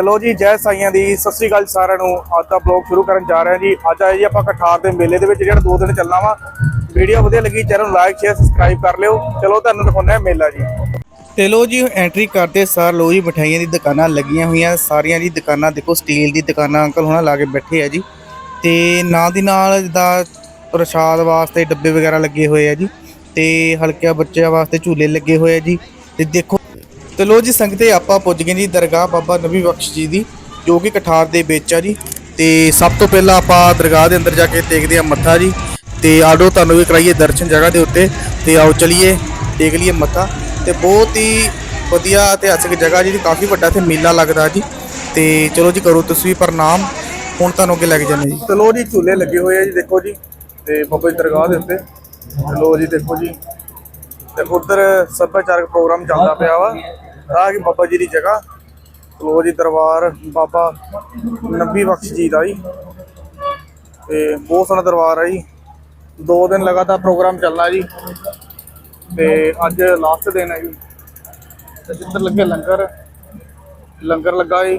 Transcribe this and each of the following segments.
ਚਲੋ ਜੀ, ਜੈ ਸਾਈਆਂ ਦੀ। ਸਤਿ ਸ੍ਰੀ ਅਕਾਲ ਸਾਰਿਆਂ ਨੂੰ। ਅੱਜ ਦਾ ਬਲੌਗ ਸ਼ੁਰੂ ਕਰਨ ਜਾ ਰਹੇ ਹਾਂ ਜੀ। ਅੱਜ ਆਏ ਜੀ ਆਪਾਂ ਕਠਾਰ ਦੇ ਮੇਲੇ ਦੇ ਵਿੱਚ, ਜਿਹੜਾ ਦੋ ਦਿਨ ਚੱਲਣਾ ਵਾ। ਵੀਡੀਓ ਵਧੀਆ ਲੱਗੀ, ਚੈਨਲ ਨੂੰ ਲਾਈਕ ਸ਼ੇਅਰ ਸਬਸਕ੍ਰਾਈਬ ਕਰ ਲਿਓ। ਚਲੋ, ਤੁਹਾਨੂੰ ਦਿਖਾਉਂਦੇ ਹਾਂ ਮੇਲਾ ਜੀ। ਤੇ ਲੋ ਜੀ ਐਂਟਰੀ ਕਰਦੇ ਸਾਰ ਲੋ ਜੀ ਮਠਾਈਆਂ ਦੀ ਦੁਕਾਨਾਂ ਲੱਗੀਆਂ ਹੋਈਆਂ। ਸਾਰੀਆਂ ਦੀ ਦੁਕਾਨਾਂ, ਦੇਖੋ ਸਟੀਲ ਦੀ ਦੁਕਾਨਾਂ, ਅੰਕਲ ਹੁਣਾਂ ਲਾ ਕੇ ਬੈਠੇ ਆ ਜੀ। ਤੇ ਨਾਲ ਦੀ ਨਾਲ ਜਿੱਦਾਂ ਪ੍ਰਸ਼ਾਦ ਵਾਸਤੇ ਡੱਬੇ ਵਗੈਰਾ ਲੱਗੇ ਹੋਏ ਆ ਜੀ। ਤੇ ਹਲਕਿਆ ਬੱਚਿਆਂ ਵਾਸਤੇ ਝੂਲੇ ਲੱਗੇ ਹੋਏ ਆ ਜੀ। ਤੇ ਦੇਖੋ ਤੇ ਲੋ ਜੀ, ਸੰਗਤੇ, ਆਪਾਂ ਪੁੱਜ ਗਏ ਜੀ ਦਰਗਾਹ ਬਾਬਾ ਨਬੀ ਬਖਸ਼ ਜੀ ਦੀ, ਜੋ ਕਿ ਕਠਾਰ ਦੇ ਵਿੱਚ ਆ ਜੀ। ਤੇ ਸਭ ਤੋਂ ਪਹਿਲਾਂ ਆਪਾਂ ਦਰਗਾਹ ਦੇ ਅੰਦਰ ਜਾ ਕੇ ਟੇਕਦੇ ਆ ਮੱਥਾ ਜੀ। ਤੇ ਆਡੋ ਤੁਹਾਨੂੰ ਵੀ ਕਰਾਈਏ ਦਰਸ਼ਨ ਜਗ੍ਹਾ ਦੇ ਉੱਤੇ। ਤੇ ਆਓ ਚਲਿਏ ਟੇਕ ਲਈਏ ਮੱਥਾ। ਤੇ ਬਹੁਤ ਹੀ ਵਧੀਆ ਇਤਿਹਾਸਿਕ ਜਗ੍ਹਾ ਜੀ, ਕਾਫੀ ਵੱਡਾ ਇੱਥੇ ਮੇਲਾ ਲੱਗਦਾ ਜੀ। ਤੇ ਚਲੋ ਜੀ, ਕਰੋ ਤੁਸੀਂ ਪ੍ਰਣਾਮ। ਹੁਣ ਤੁਹਾਨੂੰ ਅੱਗੇ ਲੈ ਕੇ ਜਾਂਦੇ ਜੀ। ਚਲੋ ਜੀ, ਝੂਲੇ ਲੱਗੇ ਹੋਏ ਆ ਜੀ, ਦੇਖੋ ਜੀ। ਤੇ ਬਾਬਾ ਜੀ ਦਰਗਾਹ ਦੇ ਉੱਤੇ। ਚਲੋ ਜੀ, ਦੇਖੋ ਜੀ। ਤੇ ਉਧਰ ਸੱਭਿਆਚਾਰਕ ਪ੍ਰੋਗਰਾਮ ਚੱਲਦਾ ਪਿਆ ਵਾ। ਆ ਕਿ ਬਾਬਾ ਜੀ ਦੀ ਜਗ੍ਹਾ। ਲੋ ਜੀ ਦਰਬਾਰ, ਬਾਬਾ ਨਬੀ ਬਖਸ਼ ਜੀ ਦਾ ਜੀ। ਤੇ ਬਹੁਤ ਸੋਹਣਾ ਦਰਬਾਰ ਹੈ ਜੀ। ਦੋ ਦਿਨ ਲਗਾਤਾਰ ਪ੍ਰੋਗਰਾਮ ਚੱਲਣਾ ਜੀ। ਤੇ ਅੱਜ ਲਾਸਟ ਦਿਨ ਹੈ ਜੀ। ਤੇ ਜਿੱਧਰ ਲੱਗੇ ਲੰਗਰ ਲੰਗਰ ਲੱਗਾ ਜੀ।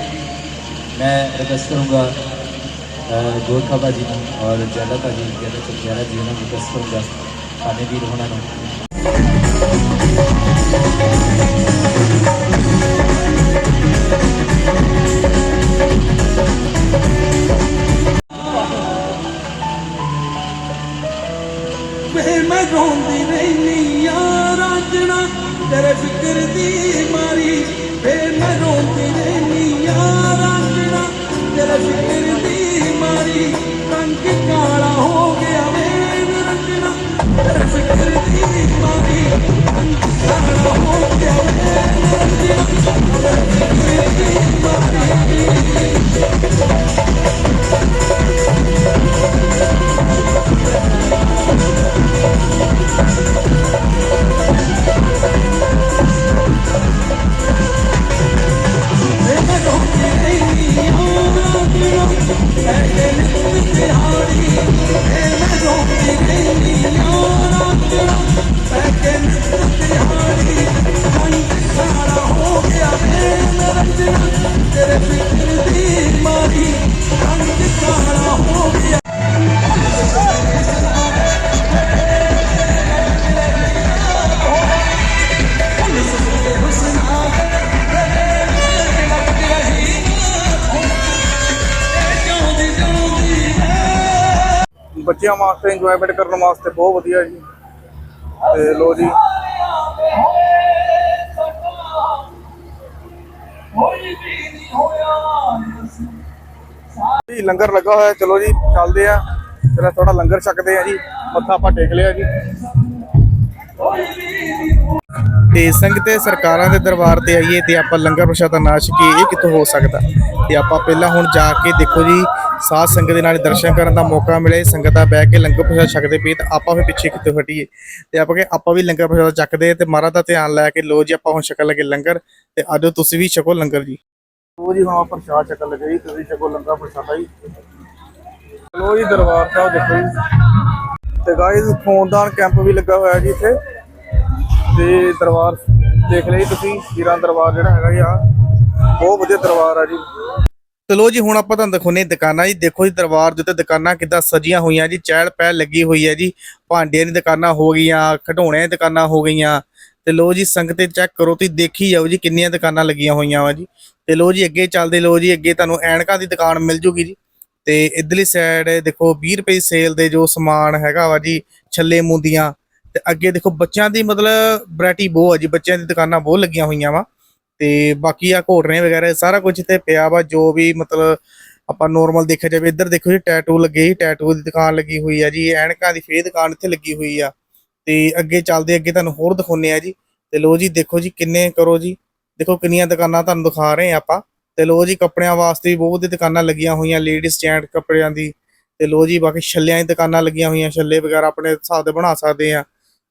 मैं रिक्वेस्ट करूँगा गोरखा भाजी को और जैला भाजी जैला चुटियारा जी उन्होंने रिक्वेस्ट करूँगा खाने भी होना ना ਵੇ ਮੈਂ ਰੋਂਦੀ ਰਹਿਨੀ ਆ ਰਾਂਝਣਾ ਤੇਰੇ ਫਿਕਰ ਦੀ ਮਾਰੀ ਵੇ ਮੈਂ ਰੋਂਦੀ ਰਹਿਨੀ ਆ ਰਾਂਝਣਾ ਤੇਰੇ ਦੀ ਮਾਰੀ, ਰੰਗ ਕਾਲਾ ਹੋ ਗਿਆ ਵੇ ਰੰਗਣਾ। ਤੇਰੇ ਫਿਕਰ ਦੀ ਮਾਰੀ, ਰੰਗ ਕਾਲਾ ਹੋ ਗਿਆ ਵੇ ਰੰਗਣਾ। ਤੇਰੇ ਫਿਕਰ ਦੀ ਮਾਰੀ। ਰੰਗਣਾ ਤੇਰੇ ਦੀ ਮਾਰੀ ਰੰਗ ਕਾਲਾ ਹੋ ਗਿਆ ਬੱਚਿਆਂ ਵਾਸਤੇ ਇੰਜੋਇਮੈਂਟ ਕਰਨ ਵਾਸਤੇ ਬਹੁਤ ਵਧੀਆ ਜੀ। ਤੇ ਲੋ ਜੀ। ਜੀ, ਲੰਗਰ ਲੱਗਾ ਹੋਇਆ, ਚਲੋ ਜੀ, ਚੱਲਦੇ ਆ। ਫਿਰ ਥੋੜਾ ਲੰਗਰ ਛਕਦੇ ਆ ਜੀ, ਮੱਥਾ ਆਪਾਂ ਟੇਕ ਲਿਆ ਜੀ। ਤੇ ਸੰਗਤੇ ਸਰਕਾਰਾਂ ਦੇ ਦਰਬਾਰ ਤੇ ਆਈਏ ਤੇ ਆਪਾਂ ਲੰਗਰ ਪ੍ਰਸ਼ਾਦਾ ਨਾ ਛਕੀਏ, ਇਹ ਕਿੱਥੋਂ ਹੋ ਸਕਦਾ? ਤੇ ਆਪਾਂ ਪਹਿਲਾਂ ਹੁਣ ਜਾ ਕੇ ਦੇਖੋ ਜੀ, ਸਾਧ ਸੰਗਤ ਦੇ ਨਾਲ ਦਰਸ਼ਨ ਕਰਨ ਦਾ ਮੌਕਾ ਮਿਲੇ, ਸੰਗਤਾਂ ਬਹਿ ਕੇ ਲੰਗਰ ਪ੍ਰਸ਼ਾਦ ਛਕਦੇ ਪਈ ਤਾਂ ਆਪਾਂ ਵੀ ਪਿੱਛੇ ਕਿੱਥੇ ਹਟੀਏ? ਤੇ ਆਪਾਂ ਕਿ ਆਪਾਂ ਵੀ ਲੰਗਰ ਪ੍ਰਸ਼ਾਦ ਚੱਕਦੇ ਤੇ ਮਹਾਰਾਜ ਦਾ ਧਿਆਨ ਲੈ ਕੇ ਲੋ ਜੀ, ਆਪਾਂ ਹੁਣ ਛਕਣ ਲੱਗੇ ਲੰਗਰ। ਤੇ ਆਜੋ ਤੁਸੀਂ ਵੀ ਛਕੋ ਲੰਗਰ ਜੀ। ਲੋ ਜੀ ਹਾਂ ਪ੍ਰਸ਼ਾਦ ਛਕਣ ਲੱਗੇ ਜੀ ਤੁਸੀਂ ਛਕੋ ਲੰਗਰ ਪ੍ਰਸ਼ਾਦਾ ਜੀ। ਲੋ ਜੀ ਦਰਬਾਰ ਸਾਹਿਬ ਦੇਖੋ ਜੀ। ਤੇ ਗਾਇਸ ਖੂਨਦਾਨ ਕੈਂਪ ਵੀ ਲੱਗਾ ਹੋਇਆ ਜੀ ਇੱਥੇ। ਤੇ ਦਰਬਾਰ ਦੇਖ ਲਈ ਤੁਸੀਂ ਵੀਰਾਂ ਦਰਬਾਰ ਜਿਹੜਾ ਹੈਗਾ ਜੀ ਆ ਬਹੁਤ ਵਧੀਆ ਦਰਬਾਰ ਆ ਜੀ। ਚਲੋ ਜੀ ਹੁਣ ਆਪਾਂ ਤੁਹਾਨੂੰ ਦਿਖਾਉਨੇ ਦੁਕਾਨਾਂ ਜੀ। ਦੇਖੋ ਜੀ ਦਰਬਾਰ ਦੇ ਉੱਤੇ ਦੁਕਾਨਾਂ ਕਿੱਦਾਂ ਸਜੀਆਂ ਹੋਈਆਂ ਜੀ ਚਹਿਲ ਪਹਿਲ ਲੱਗੀ ਹੋਈ ਹੈ ਜੀ। ਭਾਂਡਿਆਂ ਦੀ ਦੁਕਾਨਾਂ ਹੋ ਗਈਆਂ ਖਿਡੌਣਿਆਂ ਦੀ ਦੁਕਾਨਾਂ ਹੋ ਗਈਆਂ। ਤੇ ਲੋ ਜੀ ਸੰਗਤੇ ਚੈੱਕ ਕਰੋ, ਤੁਸੀਂ ਦੇਖੀ ਜਾਓ ਜੀ ਕਿੰਨੀਆਂ ਦੁਕਾਨਾਂ ਲੱਗੀਆਂ ਹੋਈਆਂ ਵਾ ਜੀ। ਤੇ ਲੋ ਜੀ ਅੱਗੇ ਚੱਲਦੇ ਲੋ ਜੀ ਅੱਗੇ ਤੁਹਾਨੂੰ ਐਨਕਾਂ ਦੀ ਦੁਕਾਨ ਮਿਲ ਜੂਗੀ ਜੀ। ਤੇ ਇਧਰਲੀ ਸਾਈਡ ਦੇਖੋ 20 ਰੁਪਏ ਸੇਲ ਦੇ ਜੋ ਸਮਾਨ ਹੈਗਾ ਵਾ ਜੀ, ਛੱਲੇ ਮੁੰਦੀਆਂ। ਤੇ ਅੱਗੇ ਦੇਖੋ ਬੱਚਿਆਂ ਦੀ ਮਤਲਬ ਵੈਰਾਈਟੀ ਬਹੁਤ ਆ ਜੀ, ਬੱਚਿਆਂ ਦੀ ਦੁਕਾਨਾਂ ਬਹੁਤ ਲੱਗੀਆਂ ਹੋਈਆਂ ਵਾ। ਤੇ ਬਾਕੀ ਆ ਘੋੜਨੇ ਵਗੈਰਾ, ਸਾਰਾ ਕੁਝ ਇੱਥੇ ਪਿਆ ਵਾ, ਜੋ ਵੀ ਮਤਲਬ ਆਪਾਂ ਨੋਰਮਲ ਦੇਖਿਆ ਜਾਵੇ, ਇੱਧਰ ਦੇਖੋ ਜੀ ਟੈਟੂ ਲੱਗੇ ਜੀ ਟੈਟੂ ਦੀ ਦੁਕਾਨ ਲੱਗੀ ਹੋਈ ਆ ਜੀ, ਐਨਕਾਂ ਦੀ ਫੇਰ ਦੁਕਾਨ ਇੱਥੇ ਲੱਗੀ ਹੋਈ ਆ। ਤੇ ਅੱਗੇ ਚੱਲਦੇ ਅੱਗੇ ਤੁਹਾਨੂੰ ਹੋਰ ਦਿਖਾਉਨੇ ਆ ਜੀ। ਤੇ ਲੋ ਜੀ, ਦੇਖੋ ਜੀ ਕਿੰਨੇ ਕਰੋ ਜੀ। ਦੇਖੋ ਕਿੰਨੀਆਂ ਦੁਕਾਨਾਂ ਤੁਹਾਨੂੰ ਦਿਖਾ ਰਹੇ ਆ ਆਪਾਂ। ਤੇ ਲੋ ਜੀ, ਕੱਪੜਿਆਂ ਵਾਸਤੇ ਵੀ ਬਹੁਤ ਦੀ ਦੁਕਾਨਾਂ ਲੱਗੀਆਂ ਹੋਈਆਂ ਲੇਡੀਜ਼ ਜੈਂਟ ਕੱਪੜਿਆਂ ਦੀ। ਤੇ ਲੋ ਜੀ, ਬਾਕੀ ਛੱਲਿਆਂ ਦੀ ਦੁਕਾਨਾਂ ਲੱਗੀਆਂ ਹੋਈਆਂ, ਛੱਲੇ ਵਗੈਰਾ ਆਪਣੇ ਹਿਸਾਬ ਦੇ ਬਣਾ ਸਕਦੇ ਆ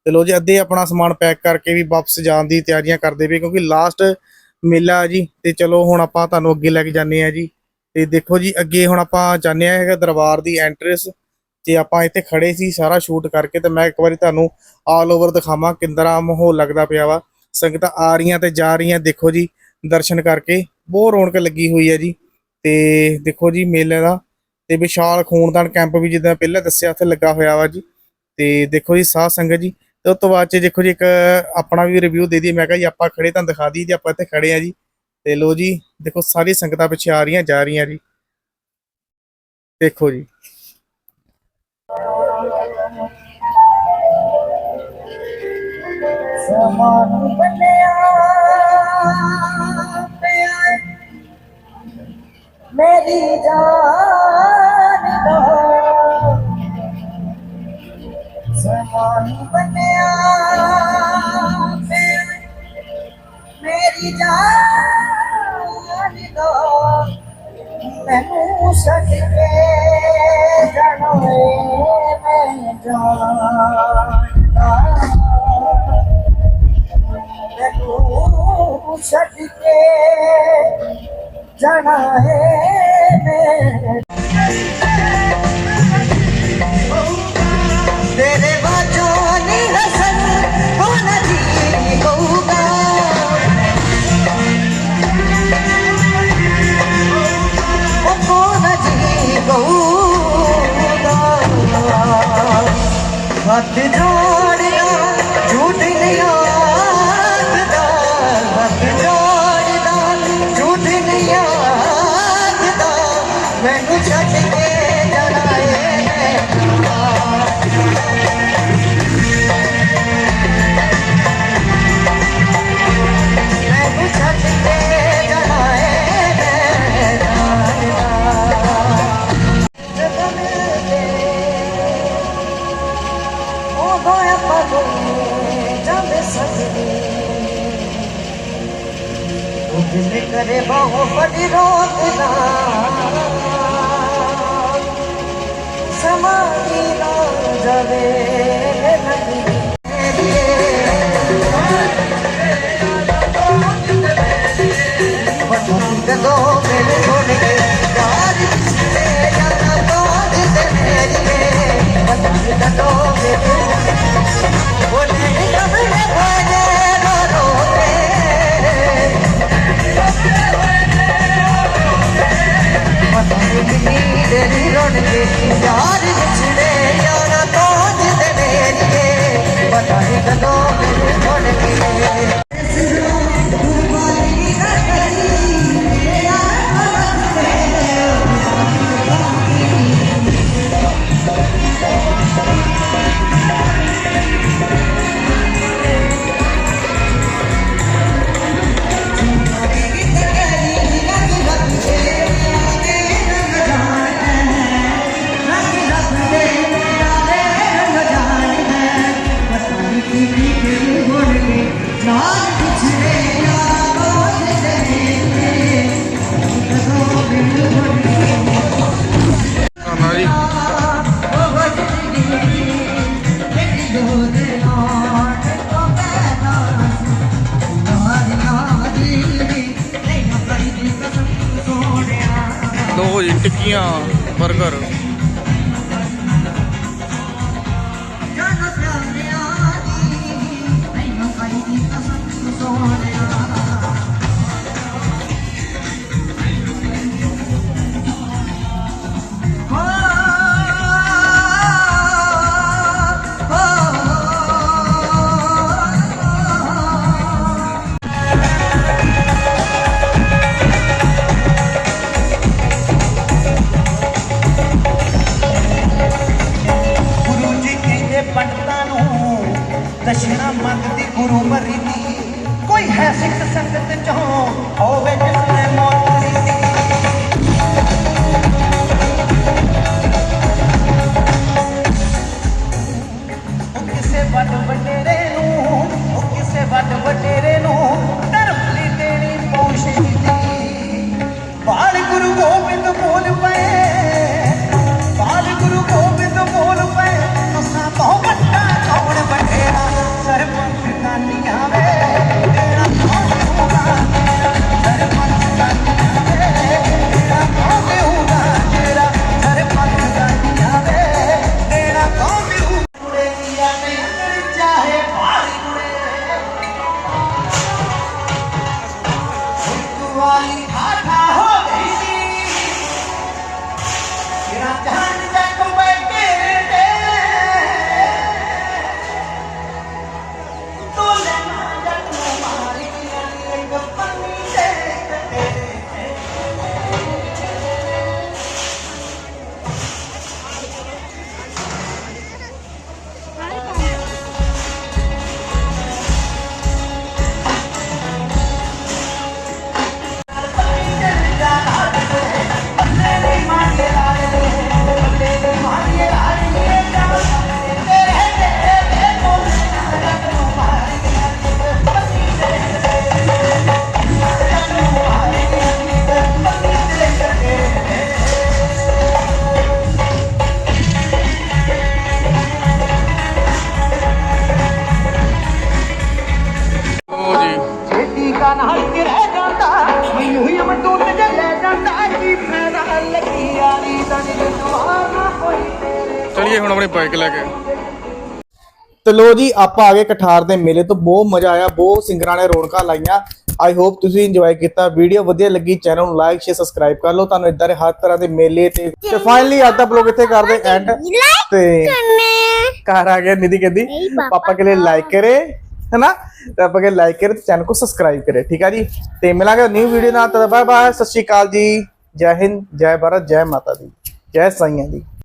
ਤੇ ਲੋ ਜੀ, ਅੱਧੇ ਆਪਣਾ ਸਮਾਨ ਪੈਕ ਕਰਕੇ ਵੀ ਵਾਪਸ ਜਾਣ ਦੀ ਤਿਆਰੀਆਂ ਕਰਦੇ ਪਏ, ਕਿਉਂਕਿ ਲਾਸਟ ਮੇਲਾ ਜੀ। ਤੇ ਚਲੋ ਹੁਣ ਆਪਾਂ ਤੁਹਾਨੂੰ ਅੱਗੇ ਲੈ ਕੇ ਜਾਂਦੇ ਆ ਜੀ। ਤੇ ਦੇਖੋ ਜੀ, ਅੱਗੇ ਹੁਣ ਆਪਾਂ ਜਾਂਦੇ ਆ ਹੈਗਾ ਦਰਬਾਰ ਦੀ ਐਂਟਰੈਂਸ ਤੇ ਆਪਾਂ ਇੱਥੇ ਖੜੇ ਸੀ ਸਾਰਾ ਸ਼ੂਟ ਕਰਕੇ ਤੇ ਮੈਂ ਇੱਕ ਵਾਰੀ ਤੁਹਾਨੂੰ ਆਲ ਓਵਰ ਦਿਖਾਵਾਂ ਕਿੰਦਰਾ ਮਾਹੌਲ ਲੱਗਦਾ ਪਿਆ ਵਾ। ਸੰਗਤਾਂ ਆ ਰਹੀਆਂ ਤੇ ਜਾ ਰਹੀਆਂ, ਦੇਖੋ ਜੀ, ਦਰਸ਼ਨ ਕਰਕੇ। ਬਹੁਤ ਰੌਣਕ ਲੱਗੀ ਹੋਈ ਹੈ ਜੀ। ਤੇ ਦੇਖੋ ਜੀ ਮੇਲੇ ਦਾ ਤੇ ਵਿਸ਼ਾਲ ਖੂਨਦਾਨ ਕੈਂਪ ਵੀ ਜਿੱਦਾਂ ਪਹਿਲਾਂ ਦੱਸਿਆ, ਉੱਥੇ ਲੱਗਾ ਹੋਇਆ ਵਾ ਜੀ। ਤੇ ਦੇਖੋ ਜੀ, ਸਾਧ ਸੰਗਤ ਜੀ, ਤੇ ਉਸ ਤੋਂ ਬਾਅਦ ਚ ਦੇਖੋ ਜੀ, ਇੱਕ ਆਪਣਾ ਵੀ ਰਿਵਿਊ ਦੇ ਦੀ ਮੈਂ ਕਿਹਾ ਜੀ, ਆਪਾਂ ਖੜੇ ਤਾਂ ਦਿਖਾ ਦੀ ਜੀ ਆਪਾਂ ਇੱਥੇ ਖੜੇ ਆ ਜੀ। ਤੇ ਲੋ ਜੀ, ਦੇਖੋ, ਸਾਰੀ ਸੰਗਤਾਂ ਪਿੱਛੇ ਆ ਰਹੀਆਂ, ਜਾ ਰਹੀਆਂ ਜੀ। ਦੇਖੋ ਜੀ। ਸਮਾਨ ਬਣਿਆ ਪਿਆ ਮੇਰੀ ਜਾਨ ਦਾ ਸਮਾਨ ਬਣਿਆ ਪਿਆ ਮੇਰੀ ਜਾਨ ਦਾ ਮੈਨੂੰ ਛੱਡ ਕੇ ਜਾਣਾ ਏ ਮੈਂ ਜਾਣਦਾ ਤੈਨੂੰ ਛੱਡ ਕੇ ਜਾਣਾ ਹੈ ਮੈਂ ਤੇਰੇ ਬਾਝੋਂ ਨਹੀਂ ਹਸਨ ਹੋਣਾ ਉਹ ਦਿਲ ਕਰੇ ਬਾਹੋਂ ਫੜੀ ਰੋਕਦਾ ਸਮਾਈ ਨਾ ਜਾਵੇ ਨਹੀਂ ਕਦੋਂ ਮੇਰੇ ਸੋਨੇ ਯਾਰ ਜਿਸਨੇ ਯਾਰਾ ਤੋਂ ਦਿਲ ਮੇਰੀਏ ਪਤਾ ਕਦੋਂ ਮੇਰੇ ਉਹ ਨਹੀਂ ਪਤਾ ਨਹੀਂ ਕਿੰਨੀ ਕੇ ਯਾਰ ਜਿਸਨੇ ਯਾਰਾ ਤੋਂ ਦਿਲ ਮੇਰੀਏ ਪਤਾ ਨਹੀਂ ਕਦੋਂ ਮੇਰੇ ਸੋਨੇ ਟਿੱਕੀਆਂ కొంచెం కొరకరు ਆਪਣੀ ਬਾਈਕ ਲੈ ਕੇ। ਤੇ ਲੋ ਜੀ ਆਪਾਂ ਆ ਗਏ ਕਠਾਰ ਦੇ ਮੇਲੇ ਤੋਂ। ਬਹੁਤ ਮਜ਼ਾ ਆਇਆ ਬਹੁਤ ਸਿੰਗਰਾਂ ਨੇ ਰੌਣਕਾਂ ਲਾਈਆਂ। ਆਈ ਹੋਪ ਤੁਸੀਂ ਇੰਜੋਏ ਕੀਤਾ। ਵੀਡੀਓ ਵਧੀਆ ਲੱਗੀ ਚੈਨਲ ਨੂੰ ਲਾਈਕ ਸ਼ੇਅਰ ਸਬਸਕ੍ਰਾਈਬ ਕਰ ਲਓ। ਤੁਹਾਨੂੰ ਇਦਾਂ ਦੇ ਹਰ ਤਰ੍ਹਾਂ ਦੇ ਮੇਲੇ ਤੇ ਤੇ ਫਾਈਨਲੀ ਅੱਜ ਦਾ ਬਲੌਗ ਇੱਥੇ ਕਰਦੇ ਐਂਡ ਤੇ ਘਰ ਆ ਗਏ ਨਿਧੀ ਕਹਿੰਦੀ ਪਾਪਾ ਕੇ ਲਈ ਲਾਈਕ ਕਰੇ ਹੈਨਾ? ਤੇ ਆਪਾਂ ਕੇ ਲਾਈਕ ਕਰੇ ਤੇ ਚੈਨਲ ਨੂੰ ਸਬਸਕ੍ਰਾਈਬ ਕਰੇ ਠੀਕ ਆ ਜੀ? ਤੇ ਮਿਲਾਂਗੇ ਨਿਊ ਵੀਡੀਓ ਨਾਲ। ਤਦ ਬਾਏ ਬਾਏ ਸਤਿ ਸ਼੍ਰੀ ਅਕਾਲ ਜੀ। ਜੈ ਹਿੰਦ ਜੈ ਭਾਰਤ ਜੈ ਮਾਤਾ ਦੀ। ਜੈ ਸਾਈਆਂ ਦੀ।